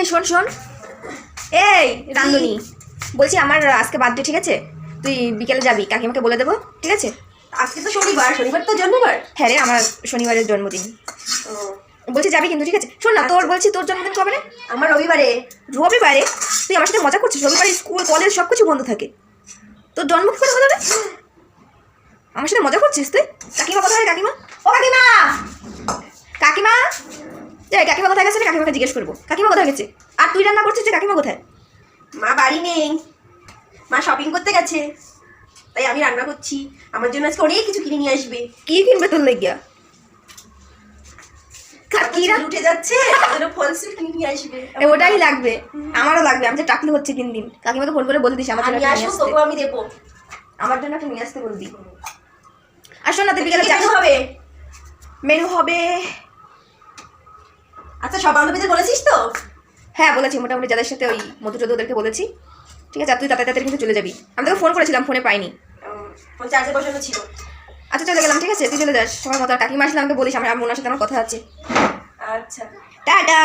এই শোন শোন। এই রান্ধুনি বলছি আমার আজকে বার্থডে ঠিক আছে? তুই বিকেলে যাবি কাকিমাকে বলে দেবো ঠিক আছে? আজকে তো শনিবার শনিবার তো জন্মবার? হ্যাঁ রে আমার শনিবারের জন্মদিন। বলছি যাবি কিন্তু ঠিক আছে? শোন না তোর বলছি তোর জন্মদিন কবে রে? আমার রবিবারে। রবিবারে? তুই আমার সাথে মজা করছিস? রবিবারে স্কুল কলেজ সব কিছু বন্ধ থাকে। তোর জন্ম কি করে হলো আমার সাথে মজা করছিস তুই? কাকিমা কোথায় কাকিমা? ও কাকিমা! কাকিমা কোথায় গেছে? কাকিমাকে জিজ্ঞেস করব। কাকিমা কোথায় গেছে? আর তুই রান্না করছিস যে কাকিমা কোথায়? মা বাড়ি নেই। মা শপিং করতে গেছে। তাই আমি রান্না করছি। আমার জন্য আজকে অনেক কিছু কিনে নিয়ে আসবে। কি কিনবে তোর লেগিয়া? কাকিরা? উঠে যাচ্ছে। ফল কিনে নিয়ে আসবে। ওটাই লাগবে। আমারও লাগবে। আমি টাকলি হচ্ছে দিন দিন। কাকিমাকে ফোন করে বলে দিস আমার জন্য আমি দেবো। আমার জন্য একটা নিয়ে আসতে বলবি। আর শোন না তুই বিকেলে হবে? মেনু হবে আচ্ছা সব বান্ধবীদের বলেছিস তো? হ্যাঁ বলেছি। মোটামুটি যাদের সাথে ওই মধু টধু ওদেরকে বলেছি। ঠিক আছে তুই তাদের তাদের কিন্তু চলে যাবি। আমি তোকে ফোন করেছিলাম ফোনে পাইনি। ফোন চার্জে বসানো ছিল। আচ্ছা চলে গেলাম ঠিক আছে? তুই চলে যাস। সবার মতো কাকিমা আসলে আমাকে বলিস আমার আমার ওনার সাথে আমার কথা আছে। আচ্ছা। টাটা!